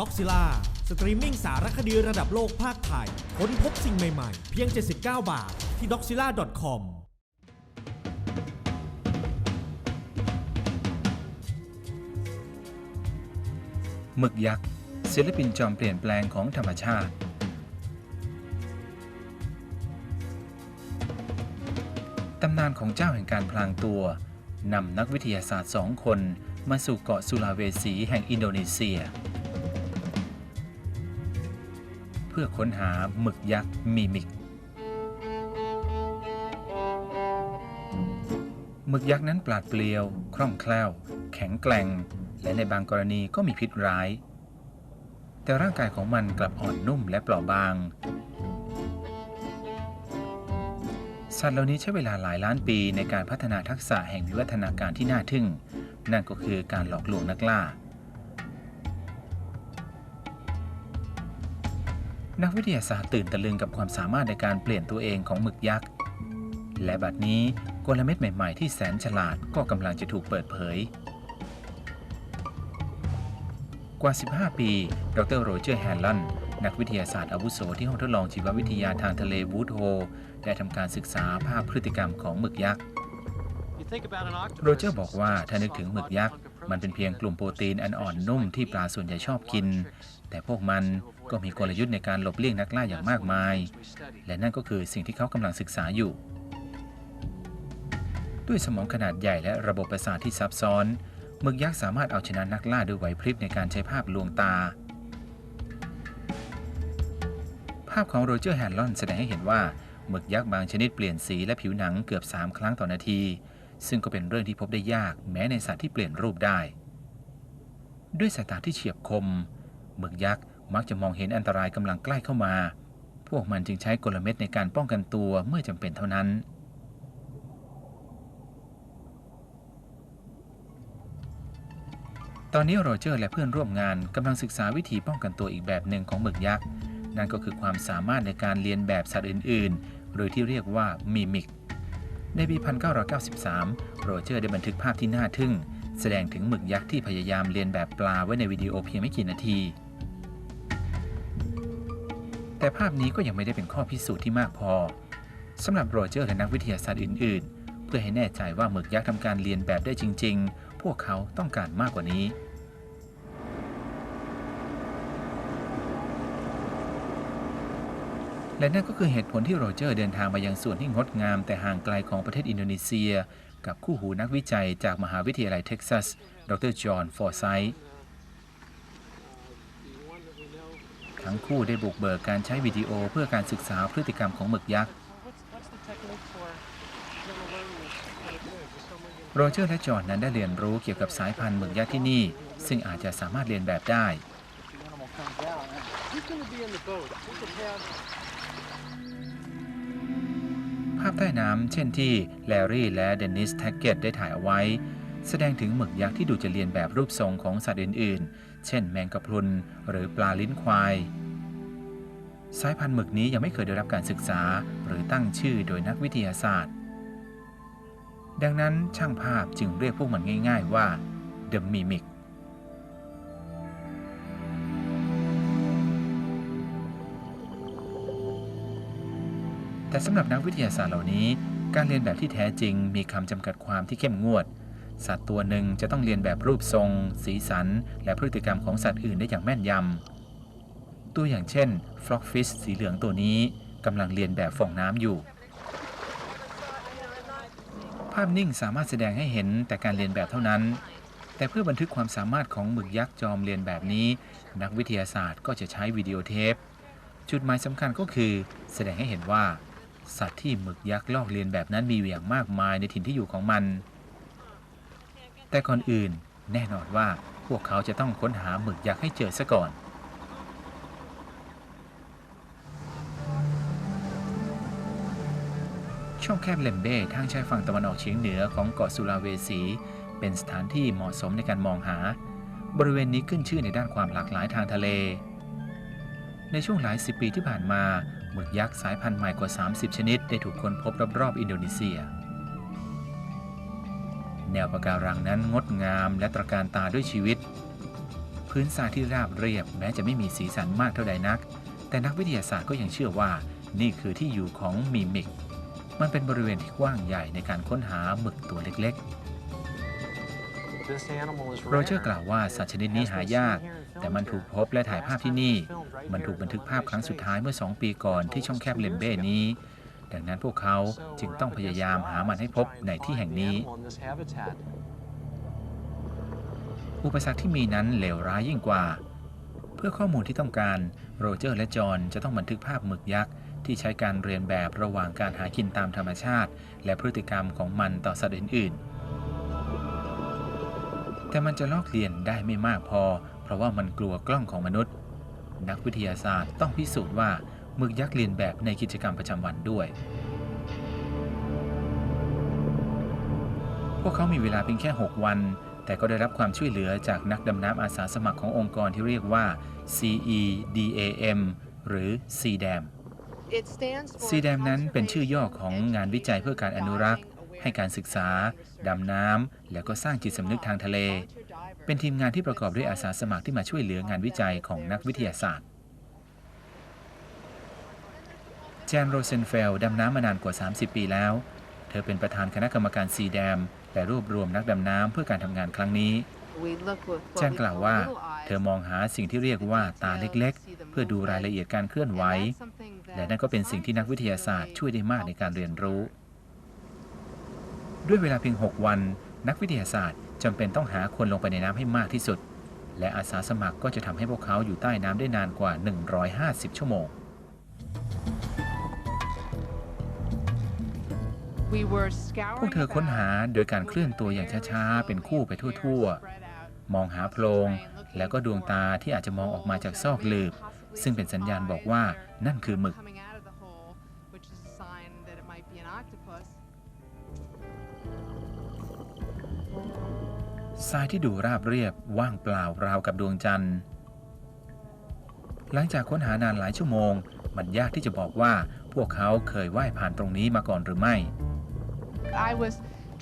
ด็อกซิล่าสตรีมมิ่งสารคดีระดับโลกภาคไทย ค้นพบสิ่งใหม่ๆ เพียง 79 บาท ที่ doxilla.com หมึกยักษ์ ศิลปินจอมเปลี่ยนแปลงของธรรมชาติ ตำนานของเจ้าแห่งการพลางตัวนำนักวิทยาศาสตร์สองคนมาสู่เกาะสุลาเวสีแห่งอินโดนีเซีย เพื่อค้นหาหมึกยักษ์มีมิก หมึกยักษ์นั้นปราดเปรียว คล่องแคล่ว แข็งแกร่ง และในบางกรณีก็มีพิษร้าย แต่ร่างกายของมันกลับอ่อนนุ่มและเปราะบาง สัตว์เหล่านี้ใช้เวลาหลายล้านปีในการพัฒนาทักษะแห่งวิวัฒนาการที่น่าทึ่ง นั่นก็คือการหลอกลวงนักล่า นักวิทยาศาสตร์ตื่นตะลึงกับความสามารถในการเปลี่ยนตัวเองของหมึกยักษ์ และบัดนี้กลเม็ดใหม่ ๆ ที่แสนฉลาดก็กำลังจะถูกเปิดเผย กว่า 15 ปี ดรโรเจอร์แฮนลันนักวิทยาศาสตร์อาวุโสที่ห้องทดลองชีววิทยาทางทะเลวูดโฮได้ทำการศึกษาภาพพฤติกรรมของหมึกยักษ์ โรเจอร์บอกว่าถ้านึกถึงหมึกยักษ์ มันเป็นเพียงกลุ่มโปรตีนอันอ่อนนุ่มที่ปลาส่วนใหญ่ชอบกิน แต่พวกมัน ก็มีกลยุทธ์ในการหลบเลี่ยงนักล่าอย่างมากมาย และนั่นก็คือสิ่งที่เขากำลังศึกษาอยู่ ด้วยสมองขนาดใหญ่และระบบประสาทที่ซับซ้อนหมึกยักษ์สามารถเอาชนะนักล่าด้วยไหวพริบในการใช้ภาพลวงตา ภาพของโรเจอร์แฮนลอนแสดงให้เห็นว่าหมึกยักษ์บางชนิดเปลี่ยนสีและผิวหนังเกือบ 3 ครั้งต่อนาที ซึ่งก็เป็นเรื่องที่พบได้ยากแม้ในสัตว์ที่เปลี่ยนรูปได้ ด้วยสายตาที่เฉียบคมหมึกยักษ์ มักจะมองเห็นอันตรายกำลังใกล้เข้ามา พวกมันจึงใช้กลเม็ดในการป้องกันตัวเมื่อจำเป็นเท่านั้น ตอนนี้โรเจอร์และเพื่อนร่วมงานกำลังศึกษาวิธีป้องกันตัวอีกแบบหนึ่งของหมึกยักษ์ นั่นก็คือความสามารถในการเรียนแบบสัตว์อื่น ๆ หรือที่เรียกว่ามิมิก ในปี 1993 โรเจอร์ได้บันทึกภาพที่น่าทึ่ง แสดงถึงหมึกยักษ์ที่พยายามเรียนแบบปลาไว้ในวิดีโอเพียงไม่กี่นาที แต่ภาพนี้ก็ยังไม่ได้เป็นข้อพิสูจน์ที่มากพอสำหรับโรเจอร์และนักวิทยาศาสตร์อื่น ๆ เพื่อให้แน่ใจว่าหมึกยักษ์ทำการเรียนแบบได้จริง ๆ พวกเขาต้องการมากกว่านี้ และนั่นก็คือเหตุผลที่โรเจอร์เดินทางมายังส่วนที่งดงามแต่ห่างไกลของประเทศอินโดนีเซีย กับคู่หูนักวิจัยจากมหาวิทยาลัยเท็กซัส ดรจอห์นฟอร์ไซต์ ทั้งคู่ได้บุกเบิกการใช้วิดีโอเพื่อการศึกษาพฤติกรรมของหมึกยักษ์ โรเจอร์และจอห์นนั้นได้เรียนรู้เกี่ยวกับสายพันธุ์หมึกยักษ์ที่นี่ ซึ่งอาจจะสามารถเรียนแบบได้ ภาพใต้น้ำเช่นที่แลรี่และเดนนิสแท็กเก็ตได้ถ่ายเอาไว้ แสดงถึงหมึกยักษ์ที่ดูจะเรียนแบบรูปทรงของสัตว์อื่น ๆ เช่นแมงกะพรุนหรือปลาลิ้นควาย สายพันธุ์หมึกนี้ยังไม่เคยได้รับการศึกษาหรือตั้งชื่อโดยนักวิทยาศาสตร์ ดังนั้นช่างภาพจึงเรียกพวกมันง่าย ๆ ว่า The Mimic แต่สำหรับนักวิทยาศาสตร์เหล่านี้ การเรียนแบบที่แท้จริงมีคำจำกัดความที่เข้มงวด สัตว์ตัวหนึ่งจะต้องเรียนแบบรูปทรง สีสัน และพฤติกรรมของสัตว์อื่นได้อย่างแม่นยำ ตัวอย่างเช่นฟลอกฟิชสีเหลืองตัวนี้กำลังเรียนแบบฟองน้ำอยู่ ภาพนิ่งสามารถแสดงให้เห็นแต่การเรียนแบบเท่านั้น แต่เพื่อบันทึกความสามารถของหมึกยักษ์จอมเรียนแบบนี้ นักวิทยาศาสตร์ก็จะใช้วิดีโอเทป จุดหมายสำคัญก็คือ แสดงให้เห็นว่า สัตว์ที่หมึกยักษ์ลอกเลียนแบบนั้นมีอย่างมากมายในถิ่นที่อยู่ของมัน แต่ก่อนอื่นแน่นอนว่าพวกเขาจะต้องค้นหาหมึกยักษ์ให้เจอซะก่อน ช่องแคบเลมเบ้ทางชายฝั่งตะวันออกเฉียงเหนือของเกาะสุลาเวสี เป็นสถานที่เหมาะสมในการมองหา บริเวณนี้ขึ้นชื่อในด้านความหลากหลายทางทะเล ในช่วงหลายสิบปีที่ผ่านมาหมึกยักษ์สายพันธุ์ใหม่กว่า 30 ชนิด ได้ถูกค้นพบรอบๆอินโดนีเซีย แนวปะการังนั้นงดงามและตระการตาด้วยชีวิต พื้นทรายที่ราบเรียบแม้จะไม่มีสีสันมากเท่าใดนัก แต่นักวิทยาศาสตร์ก็ยังเชื่อว่า นี่คือที่อยู่ของมีมิก มันเป็นบริเวณที่กว้างใหญ่ในการค้นหาหมึกตัวเล็กๆโรเจอร์กล่าวว่าสัตว์ชนิดนี้หายาก แต่มันถูกพบและถ่ายภาพที่นี่ มันถูกบันทึกภาพครั้งสุดท้ายเมื่อ 2 ปีก่อนที่ช่องแคบเลมเบ้นี้ ดังนั้นพวกเขาจึงต้องพยายามหามันให้พบในที่แห่งนี้ อุปสรรคที่มีนั้นเลวร้ายยิ่งกว่า เพื่อข้อมูลที่ต้องการโรเจอร์และจอห์นจะต้องบันทึกภาพหมึกยักษ์ที่ใช้การเรียนแบบระหว่างการหากินตามธรรมชาติ และพฤติกรรมของมันต่อสัตว์อื่นๆ แต่มันจะลอกเลียนได้ไม่มากพอ เพราะว่ามันกลัวกล้องของมนุษย์ นักวิทยาศาสตร์ต้องพิสูจน์ว่า หมึกยักษ์เรียนแบบในกิจกรรมประจำวันด้วย พวกเขามีเวลาเพียงแค่ 6 วัน แต่ก็ได้รับความช่วยเหลือจากนักดำน้ำอาสาสมัครขององค์กรที่เรียกว่า CEDAM หรือ CDAM CDAM นั้นเป็นชื่อย่อของงานวิจัยเพื่อการอนุรักษ์ ให้การศึกษา ดำน้ำ แล้วก็สร้างจิตสำนึกทางทะเล เป็นทีมงานที่ประกอบด้วยอาสาสมัครที่มาช่วยเหลืองานวิจัยของนักวิทยาศาสตร์ แจนโรเซนเฟลดำน้ำมานานกว่า 30 ปีแล้ว เธอเป็นประธานคณะกรรมการซีแดม และรวบรวมนักดำน้ำเพื่อการทำงานครั้งนี้แจ้งกล่าวว่า เธเธออมมอองงหาหาสิ่สิ่งงที่ที่เรีเรียยกกว่าว่าตาตาเล็เล็กกๆๆเพื่เพื่ออดูดูรารายยละละเอีเอียยดดกาการรเคเคลื่ลื่ออนนไหไหววและนั่นก็เป็นสิ่งที่นักวิทยาศาสตร์ช่วยได้มากในการเรียนรู้ ด้วยเวลาเพียง 6 วัน นักวิทยาศาสตร์จำเป็นต้องหาคนลงไปในน้ำให้มากที่สุด และอาสาสมัครก็จะทำให้พวกเขาอยู่ใต้น้ำได้นานกว่า 150 ชั่วโมง พวกเธอค้นหาโดยการเคลื่อนตัวอย่างช้าๆ เป็นคู่ไปทั่วมองหาโพรงแล้วก็ดวงตาที่อาจจะมองออกมาจากซอกหลืบ ซึ่งเป็นสัญญาณบอกว่านั่นคือหมึก ทรายที่ดูราบเรียบว่างเปล่าราวกับดวงจันทร์ หลังจากค้นหานานหลายชั่วโมง มันยากที่จะบอกว่า พวกเขาเคยว่ายผ่านตรงนี้มาก่อนหรือไม่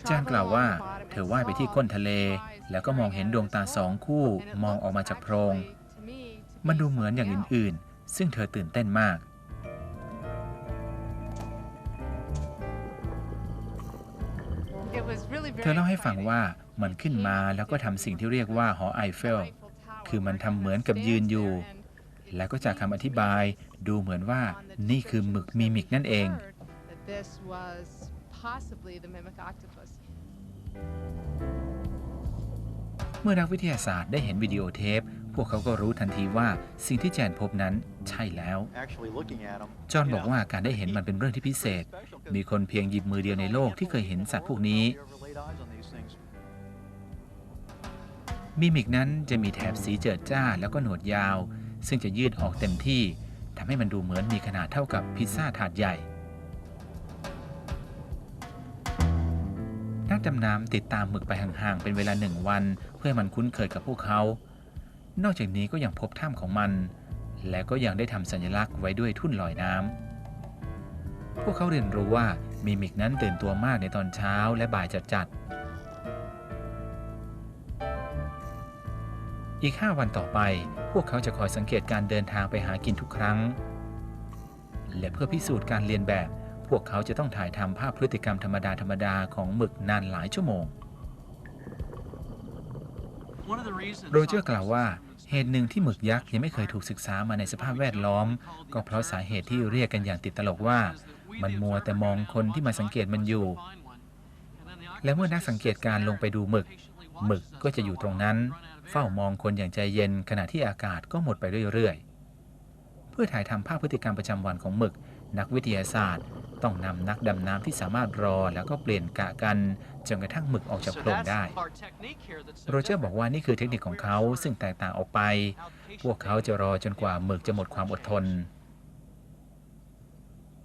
จานกล่าวว่า เธเธออว่าว่ายยไปไปที่ที่ก้ก้นนทะทะเลเล แล้แล้ววก็ก็มมอองงเห็เห็นนดดววงงตาตาสสอองงคู่คู่มมอองงออออกกมามาจาจากกโพโพรรงงมันดูเหมือนอย่างอื่นๆ ซึ่งเธอตื่นเต้นมาก เธอเล่าให้ฟังว่ามันขึ้นมาแล้วก็ทำสิ่งที่เรียกว่าหอไอเฟล คือมันทำเหมือนกับยืนอยู่ แล้วก็จากคำอธิบายดูเหมือนว่านี่คือหมึกมีมิกนั่นเอง เมื่อนักวิทยาศาสตร์ได้เห็นวิดีโอเทป พวกเขาก็รู้ทันทีว่าสิ่งที่แจนพบนั้นใช่แล้ว จอห์นบอกว่าการได้เห็นมันเป็นเรื่องที่พิเศษ มีคนเพียงหยิบมือเดียวในโลกที่เคยเห็นสัตว์พวกนี้มิมิกนั้นจะมีแถบสีเจิดจ้าแล้วก็หนวดยาว ซึ่งจะยืดออกเต็มที่ทำให้มันดูเหมือนมีขนาดเท่ากับพิซซ่าถาดใหญ่ นักดำน้ำติดตามหมึกไปห่างๆ เป็นเวลาหนึ่งวัน เพื่อให้มันคุ้นเคยกับพวกเขา นอกจากนี้ก็ยังพบถ้ำของมัน และก็ยังได้ทำสัญลักษณ์ไว้ด้วยทุ่นลอยน้ำ พวกเขาเรียนรู้ว่ามิมิกนั้นตื่นตัวมากในตอนเช้าและบ่ายจัดๆ อีก 5 วันต่อไป วกเขาจะคอยสังเกตการเดินทางไปหากินทุกครั้ง และเพื่อพิสูจน์การเรียนแบบ พวกเขาจะต้องถ่ายทำภาพพฤติกรรมธรรมดาธรรมดาๆของหมึกนานหลายชั่วโมง โรเจอร์กล่าวว่าเหตุหนึ่งที่หมึกยักษ์ยังไม่เคยถูกศึกษามาในสภาพแวดล้อม ก็เพราะสาเหตุที่เรียกกันอย่างติดตลกว่า มันมัวแต่มองคนที่มาสังเกตมันอยู่ และเมื่อนักสังเกตการลงไปดูหมึก หมึกก็จะอยู่ตรงนั้น เฝ้ามองคนอย่างใจเย็นขณะที่อากาศก็หมดไปเรื่อยๆ เพื่อถ่ายทำภาพพฤติกรรมประจำวันของหมึก นักวิทยาศาสตร์ ต้องนำนักดำน้ำที่สามารถรอแล้วก็เปลี่ยนกะกันจนกระทั่งหมึกออกจากโพรงได้ โรเจอร์บอกว่านี่คือเทคนิคของเขาซึ่งแตกต่างออกไป พวกเขาจะรอจนกว่าหมึกจะหมดความอดทน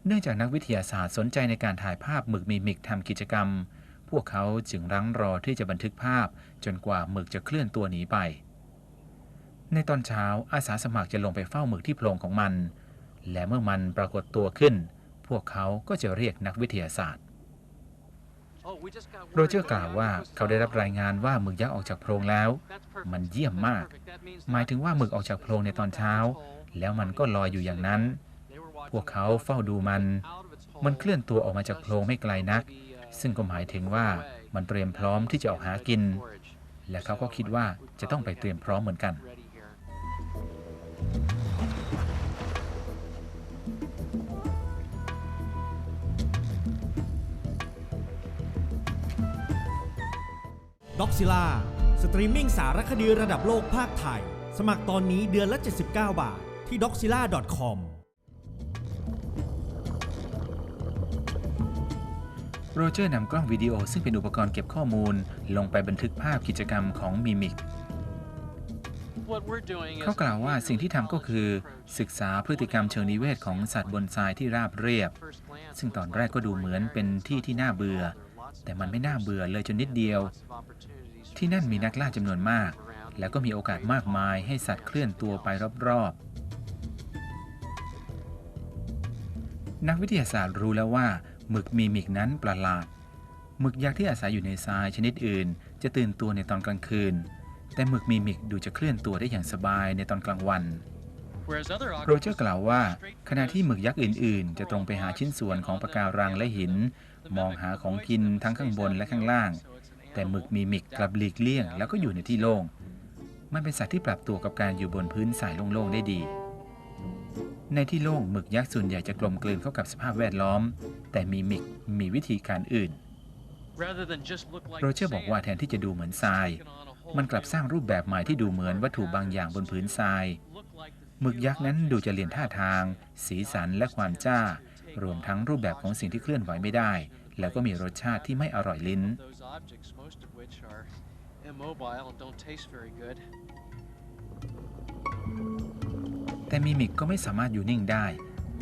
เนื่องจากนักวิทยาศาสตร์สนใจในการถ่ายภาพหมึกมีมิกทำกิจกรรม พวกเขาจึงรั้งรอที่จะบันทึกภาพจนกว่าหมึกจะเคลื่อนตัวหนีไป ในตอนเช้าอาสาสมัครจะลงไปเฝ้าหมึกที่โพรงของมัน และเมื่อมันปรากฏตัวขึ้น พวกเขาก็จะเรียกนักวิทยาศาสตร์โรเจอร์กล่าวว่าเขาได้รับรายงานว่าหมึกยักษ์ออกจากโพรงแล้ว มันเยี่ยมมาก หมายถึงว่าหมึกออกจากโพรงในตอนเช้า แล้วมันก็ลอยอยู่อย่างนั้น พวกเขาเฝ้าดูมัน มันเคลื่อนตัวออกมาจากโพรงไม่ไกลนัก ซึ่งก็หมายถึงว่ามันเตรียมพร้อมที่จะออกหากิน และเขาก็คิดว่าจะต้องไปเตรียมพร้อมเหมือนกันด็อกซิล่าสตรีมมิ่งสารคดีระดับโลกภาคไทย สมัครตอนนี้เดือนละ 79 บาท ที่ doxilla.com โรเจอร์นำกล้องวิดีโอซึ่งเป็นอุปกรณ์เก็บข้อมูล ลงไปบันทึกภาพกิจกรรมของมิมิกเขากล่าวว่าสิ่งที่ทำก็คือ ศึกษาพฤติกรรมเชิงนิเวศของสัตว์บนทรายที่ราบเรียบ ซึ่งตอนแรกก็ดูเหมือนเป็นที่ที่น่าเบื่อ แต่มันไม่น่าเบื่อเลยจนนิดเดียว ที่นั่นมีนักล่าจำนวนมาก แล้วก็มีโอกาสมากมายให้สัตว์เคลื่อนตัวไปรอบๆ นักวิทยาศาสตร์รู้แล้วว่า หมึกมีมิกนั้นประหลาด หมึกยักษ์ที่อาศัยอยู่ในทรายชนิดอื่น จะตื่นตัวในตอนกลางคืน แต่หมึกมีมิกดูจะเคลื่อนตัวได้อย่างสบายในตอนกลางวันโรเจอร์กล่าวว่า ขณะที่หมึกยักษ์อื่น ๆ จะตรงไปหาชิ้นส่วนของปะการังและหิน มองหาของกินทั้งข้างบนและข้างล่าง แต่หมึกมีมิกกลับหลีกเลี่ยง แล้วก็อยู่ในที่โล่ง มันเป็นสัตว์ที่ปรับตัวกับการอยู่บนพื้นทรายโล่ง ๆ ได้ดี ในที่โล่งหมึกยักษ์ส่วนใหญ่จะกลมกลืนเข้ากับสภาพแวดล้อม แต่มีมิกมีวิธีการอื่น โรเจอร์บอกว่าแทนที่จะดูเหมือนทราย มันกลับสร้างรูปแบบใหม่ที่ดูเหมือนวัตถุบางอย่างบนพื้นทรายหมึกยักษ์นั้นดูจะเรียนท่าทาง สีสันและความจ้า รวมทั้งรูปแบบของสิ่งที่เคลื่อนไหวไม่ได้ แล้วก็มีรสชาติที่ไม่อร่อยลิ้น แต่มิมิกก็ไม่สามารถอยู่นิ่งได้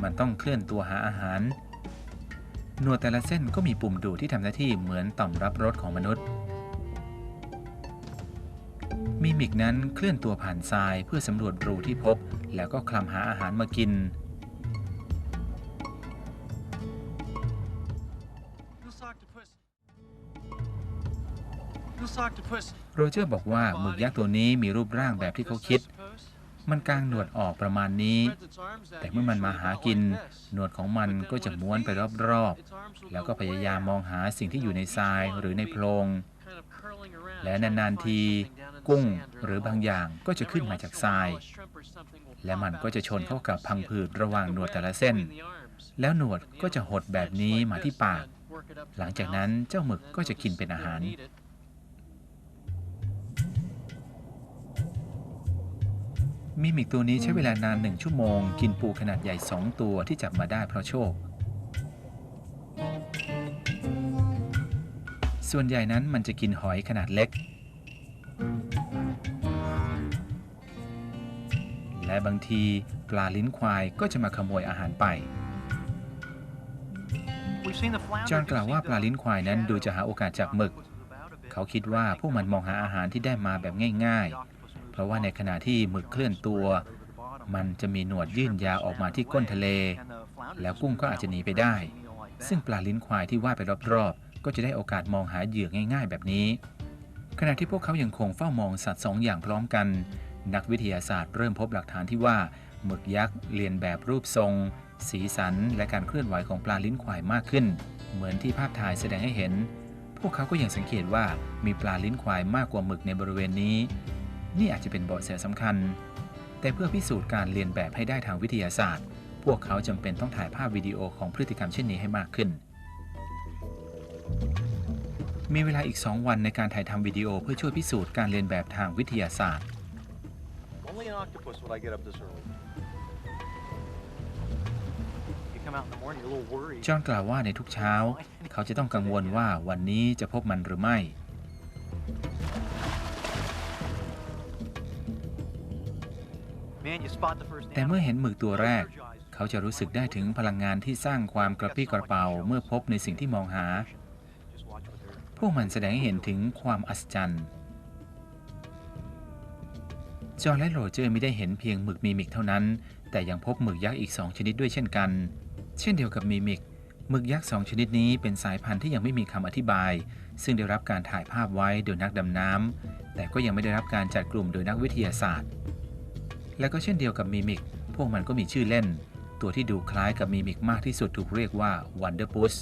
มันต้องเคลื่อนตัวหาอาหาร หนวดแต่ละเส้นก็มีปุ่มดูดที่ทำหน้าที่เหมือนต่อมรับรสของมนุษย์ มิมิกนั้นเคลื่อนตัวผ่านทรายเพื่อสำรวจรูที่พบ แล้วก็คลำหาอาหารมากินโรเจอร์บอกว่าหมึกยักษ์ตัวนี้มีรูปร่างแบบที่เขาคิด มันกางหนวดออกประมาณนี้ แต่เมื่อมันมาหากิน หนวดของมันก็จะม้วนไปรอบๆ แล้วก็พยายามมองหาสิ่งที่อยู่ในทรายหรือในโพรง และนานๆที กุ้งหรือบางอย่างก็จะขึ้นมาจากทราย และมันก็จะชนเข้ากับพังผืดระหว่างหนวดแต่ละเส้น แล้วหนวดก็จะหดแบบนี้มาที่ปาก หลังจากนั้นเจ้าหมึกก็จะกินเป็นอาหาร มิมิกตัวนี้ใช้เวลานานหนึ่งชั่วโมง กินปูขนาดใหญ่สองตัวที่จับมาได้เพราะโชค ส่วนใหญ่นั้นมันจะกินหอยขนาดเล็ก และบางทีปลาลิ้นควายก็จะมาขโมยอาหารไปจอห์นกล่าวว่าปลาลิ้นควายนั้นดูจะหาโอกาสจับหมึก เขาคิดว่าพวกมันมองหาอาหารที่ได้มาแบบง่าย ๆ เพราะว่าในขณะที่หมึกเคลื่อนตัว มันจะมีหนวดยื่นยาวออกมาที่ก้นทะเล แล้วกุ้งก็อาจจะหนีไปได้ ซึ่งปลาลิ้นควายที่ว่ายไปรอบๆ ก็จะได้โอกาสมองหาเหยื่อง่าย ๆ แบบนี้ ขณะที่พวกเขายังคงเฝ้ามองสัตว์สองอย่างพร้อมกัน นักวิทยาศาสตร์เริ่มพบหลักฐานที่ว่าหมึกยักษ์เรียนแบบรูปทรง สีสัน และการเคลื่อนไหวของปลาลิ้นควายมากขึ้น เหมือนที่ภาพถ่ายแสดงให้เห็น พวกเขาก็ยังสังเกตว่ามีปลาลิ้นควายมากกว่าหมึกในบริเวณนี้ นี่อาจจะเป็นเบาะแสสำคัญ แต่เพื่อพิสูจน์การเรียนแบบให้ได้ทางวิทยาศาสตร์ พวกเขาจำเป็นต้องถ่ายภาพวิดีโอของพฤติกรรมเช่นนี้ให้มากขึ้น มีเวลาอีก 2 วันในการถ่ายทำวิดีโอเพื่อช่วยพิสูจน์การเรียนแบบทางวิทยาศาสตร์ Only an octopus would I get up this early. You come out in the morning, you're a little worried. จอห์นกล่าวว่าในทุกเช้า เขาจะต้องกังวลว่าวันนี้จะพบมันหรือไม่ แต่เมื่อ animal, เห็นหมึกตัวแรก energized. เขาจะรู้สึกได้ถึงพลังงานที่สร้างความกระปรี้กระเป๋าเมื่อพบในสิ่งที่มองหา Just watch what they're พวกมันแสดงให้เห็นถึงความอัศจรรย์จอห์นและโรเจอร์ไม่ได้เห็นเพียงหมึกมีมิกเท่านั้น แต่ยังพบหมึกยักษ์อีกสองชนิดด้วยเช่นกัน เช่นเดียวกับมีมิกหมึกยักษ์สองชนิดนี้เป็นสายพันธุ์ที่ยังไม่มีคำอธิบาย ซึ่งได้รับการถ่ายภาพไว้โดยนักดำน้ำแต่ก็ยังไม่ได้รับการจัดกลุ่มโดยนักวิทยาศาสตร์ และก็เช่นเดียวกับมีมิก พวกมันก็มีชื่อเล่น ตัวที่ดูคล้ายกับมีมิกมากที่สุดถูกเรียกว่า Wonderpuss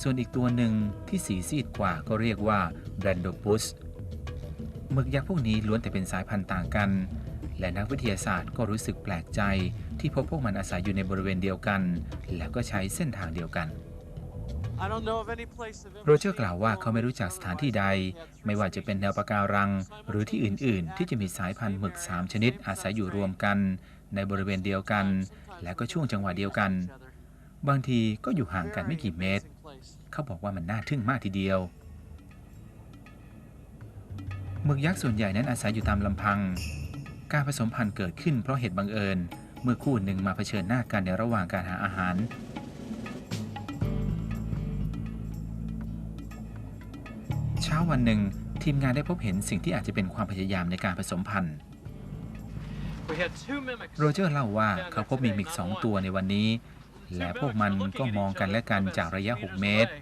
ส่วนอีกตัวหนึ่งที่สีซีดกว่าก็เรียกว่า Brandopus หมึกยักษ์พวกนี้ล้วนแต่เป็นสายพันธุ์ต่างกัน และนักวิทยาศาสตร์ก็รู้สึกแปลกใจ ที่พบพวกมันอาศัยอยู่ในบริเวณเดียวกัน แล้วก็ใช้เส้นทางเดียวกัน โรเจอร์กล่าวว่าเขาไม่รู้จักสถานที่ใด ไม่ว่าจะเป็นแนวปะการัง หรือที่อื่น ๆ ที่จะมีสายพันธุ์หมึก 3 ชนิดอาศัยอยู่รวมกัน ในบริเวณเดียวกัน และก็ช่วงจังหวะเดียวกัน บางทีก็อยู่ห่างกันไม่กี่เมตร เขาบอกว่ามันน่าทึ่งมากทีเดียวหมึกยักษ์ส่วนใหญ่นั้นอาศัยอยู่ตามลำพัง การผสมพันธุ์เกิดขึ้นเพราะเหตุบังเอิญ เมื่อคู่หนึ่งมาเผชิญหน้ากันในระหว่างการหาอาหาร วันหนึ่งทีมงานได้พบเห็นสิ่งที่อาจจะเป็นความพยายามในการผสมพันธุ์โรเจอร์เล่าว่าเขาพบมีมิกสองตัวในวันนี้ และพวกมันก็มองกันและกันจากระยะ 6 เมตร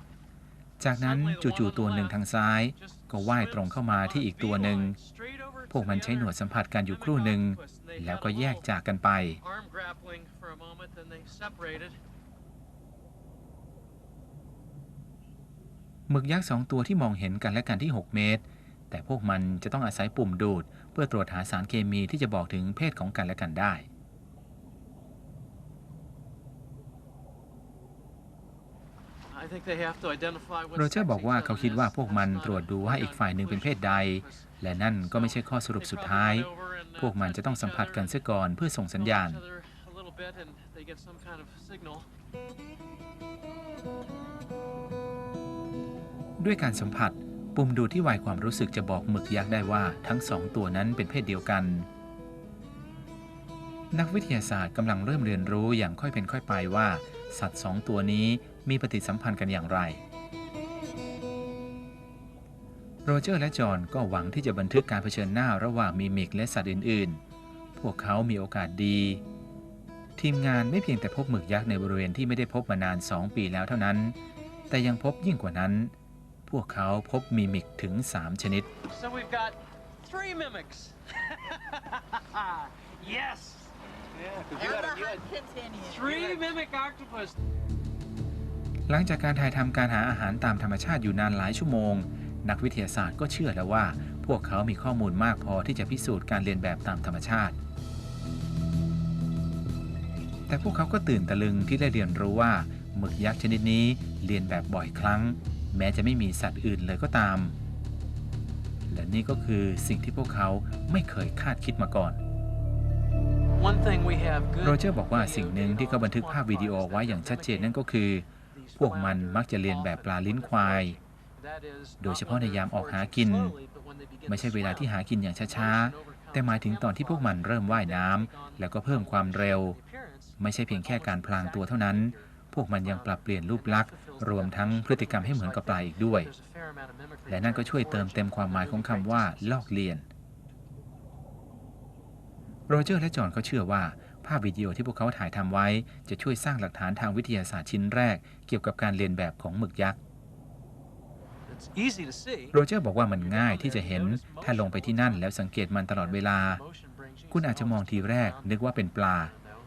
จากนั้นจู่ๆตัวหนึ่งทางซ้าย ก็ว่ายตรงเข้ามาที่อีกตัวหนึ่ง พวกมันใช้หนวดสัมผัสกันอยู่ครู่หนึ่ง แล้วก็แยกจากกันไป หมึกยักษ์สองตัวที่มองเห็นกันและกันที่ 6 เมตร แต่พวกมันจะต้องอาศัยปุ่มดูด เพื่อตรวจหาสารเคมีที่จะบอกถึงเพศของกันและกันได้ โรเจอร์บอกว่าเขาคิดว่าพวกมันตรวจดูว่าอีกฝ่ายหนึ่งเป็นเพศใด และนั่นก็ไม่ใช่ข้อสรุปสุดท้าย พวกมันจะต้องสัมผัสกันเสียก่อนเพื่อส่งสัญญาณ ด้วยการสัมผัส ปุ่มดูที่วัยความรู้สึกจะบอกหมึกยักษ์ได้ว่าทั้งสองตัวนั้นเป็นเพศเดียวกัน นักวิทยาศาสตร์กำลังเริ่มเรียนรู้อย่างค่อยเป็นค่อยไปว่า สัตว์สองตัวนี้มีปฏิสัมพันธ์กันอย่างไร โรเจอร์และจอห์นก็หวังที่จะบันทึกการเผชิญหน้าระหว่างมีมิกและสัตว์อื่น ๆ พวกเขามีโอกาสดีทีมงานไม่เพียงแต่พบหมึกยักษ์ในบริเวณที่ไม่ได้พบมานาน 2 ปีแล้วเท่านั้น แต่ยังพบยิ่งกว่านั้น พวกเขาพบมีมิกถึง 3 ชนิด So we've got three mimics. yes, Yeah, because you And had, the a- you had hunt continues. three mimic octopus. หลังจากการถ่ายทำการหาอาหารตามธรรมชาติอยู่นานหลายชั่วโมง นักวิทยาศาสตร์ก็เชื่อแล้วว่า พวกเขามีข้อมูลมากพอที่จะพิสูจน์การเรียนแบบตามธรรมชาติ แต่พวกเขาก็ตื่นตะลึงที่ได้เรียนรู้ว่าหมึกยักษ์ชนิดนี้เรียนแบบบ่อยครั้ง แม้จะไม่มีสัตว์อื่นเลยก็ตาม และนี่ก็คือสิ่งที่พวกเขาไม่เคยคาดคิดมาก่อน One thing we have good โรเจอร์บอกว่าสิ่งหนึ่งที่เขาบันทึกภาพวิดีโอไว้อย่างชัดเจนนั่นก็คือ พวกมันมักจะเรียนแบบปลาลิ้นควาย โดยเฉพาะในยามออกหากิน ไม่ใช่เวลาที่หากินอย่างช้าๆ แต่หมายถึงตอนที่พวกมันเริ่มว่ายน้ำแล้วก็เพิ่มความเร็ว ไม่ใช่เพียงแค่การพลางตัวเท่านั้น พวกมันยังปรับเปลี่ยนรูปลักษณ์ รวมทั้งพฤติกรรมให้เหมือนกับปลาอีกด้วย และนั่นก็ช่วยเติมเต็มความหมายของคำว่าลอกเลียน โรเจอร์และจอห์นเขาเชื่อว่า ภาพวิดีโอที่พวกเขาถ่ายทำไว้ จะช่วยสร้างหลักฐานทางวิทยาศาสตร์ชิ้นแรก เกี่ยวกับการเรียนแบบของหมึกยักษ์โรเจอร์บอกว่ามันง่ายที่จะเห็น ถ้าลงไปที่นั่นแล้วสังเกตมันตลอดเวลา คุณอาจจะมองทีแรกนึกว่าเป็นปลา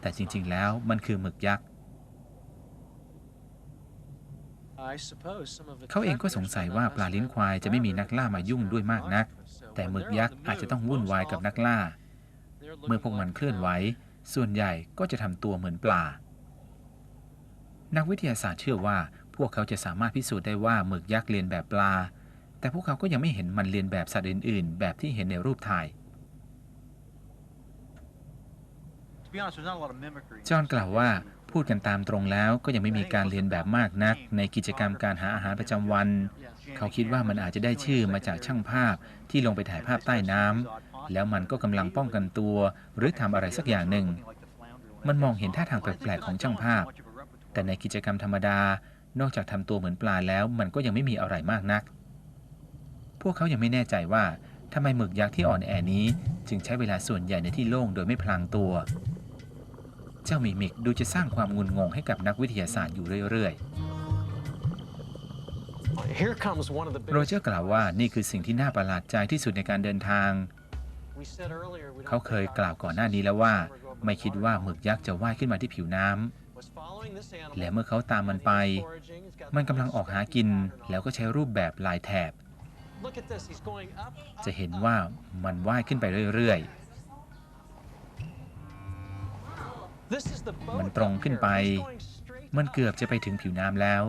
แต่จริง ๆ แล้วมันคือหมึกยักษ์ I suppose some of it เขาเองก็สงสัยว่าปลาลิ้นควายจะไม่มีนักล่ามายุ่งด้วยมากนัก แต่หมึกยักษ์อาจจะต้องวุ่นวายกับนักล่า เมื่อพวกมันเคลื่อนไหว ส่วนใหญ่ก็จะทำตัวเหมือนปลา นักวิทยาศาสตร์เชื่อว่า พวกเขาจะสามารถพิสูจน์ได้ว่าหมึกยักษ์เรียนแบบปลา แต่พวกเขาก็ยังไม่เห็นมันเรียนแบบสัตว์อื่น ๆ แบบที่เห็นในรูปถ่าย to be honest, there's not a lot of mimicry. จอห์นกล่าวว่า พูดกันตามตรงแล้วก็ยังไม่มีการเรียนแบบมากนัก ในกิจกรรมการหาอาหารประจำวัน เขาคิดว่ามันอาจจะได้ชื่อมาจากช่างภาพที่ลงไปถ่ายภาพใต้น้ำแล้วมันก็กำลังป้องกันตัว หรือทำอะไรสักอย่างหนึ่ง มันมองเห็นท่าทางแปลกๆของช่างภาพ แต่ในกิจกรรมธรรมดา นอกจากทำตัวเหมือนปลาแล้ว มันก็ยังไม่มีอะไรมากนัก พวกเขายังไม่แน่ใจว่าทำไมหมึกยักษ์ที่อ่อนแอนี้ จึงใช้เวลาส่วนใหญ่ในที่โล่งโดยไม่พลางตัว เจ้ามิมิกดูจะสร้างความงุนงงให้กับนักวิทยาศาสตร์อยู่เรื่อยๆ Here comes one of the โร biggest เจอร์กล่าวว่านี่คือสิ่งที่น่าประหลาดใจที่สุดในการเดินทาง We said earlier we don't เขาเคย think กล่าวก่อนหน้านี้แล้วว่า ไม่คิดว่าหมึกยักษ์จะว่ายขึ้นมาที่ผิวน้ำ was following this animal และเมื่อเขาตามมันไป foraging. It's got มันกำลังออกหากินแล้วก็ใช้รูปแบบลายแถบ Look at this. He's going up, up, จะเห็น up. ว่ามันว่ายขึ้นไปเรื่อย This มันตรงขึ้นไป up here. He's going straight ๆมัน up. เกือบจะไปถึงผิวน้ำแล้ว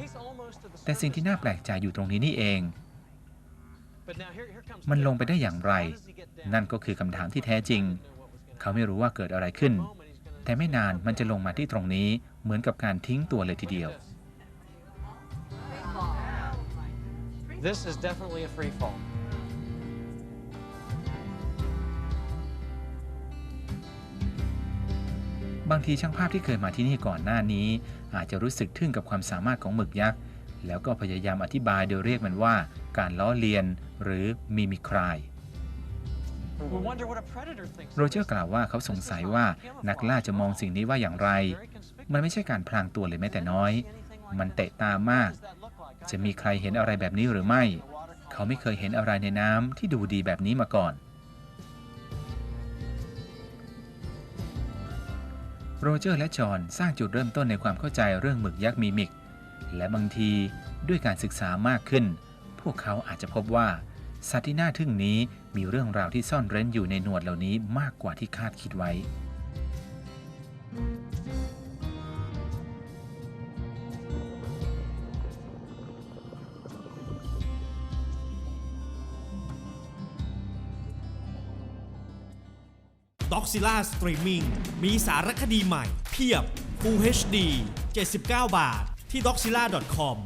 He's almost to the แต่สิ่งที่น่า surface แปลกใจอยู่ตรงนี้นี่เอง But now here- here comes มัน the ลงไปได้อย่างไร How does he get down? นั่นก็คือคำถามที่แท้จริง He didn't know what was gonna เขาไม่รู้ว่าเกิดอะไรขึ้น happen. Moment, he's gonna แต่ไม่นานมันจะลงมาที่ตรงนี้เหมือนกับการทิ้งตัวเลยทีเดียว This is definitely a free fall. บางทีช่างภาพที่เคยมาที่นี่ก่อนหน้านี้ อาจจะรู้สึกทึ่งกับความสามารถของหมึกยักษ์ แล้วก็พยายามอธิบายโดยเรียกมันว่า การล้อเลียนหรือมิมิคราย We wonder what a predator thinks of โรเจอร์ this. กล่าวว่าเขาสงสัยว่านักล่าจะมองสิ่งนี้ว่าอย่างไร Very conspicuous. มันไม่ใช่การพลางตัวเลยแม้แต่น้อย มันเตะตามาก What does that look like? จะมีใครเห็นอะไรแบบนี้หรือไม่ เขาไม่เคยเห็นอะไรในน้ำที่ดูดีแบบนี้มาก่อน โรเจอร์และจอห์นสร้างจุดเริ่มต้นในความเข้าใจเรื่องหมึกยักษ์มีมิก และบางทีด้วยการศึกษามากขึ้น พวกเขาอาจจะพบว่า สัตว์ที่น่าทึ่งนี้มีเรื่องราวที่ซ่อนเร้นอยู่ในหนวดเหล่านี้มากกว่าที่คาดคิดไว้ c z i l l a Streaming มีสารคดีใหม่ เพียบ Full HD 79 บาท ที่ d o x i l l a c o m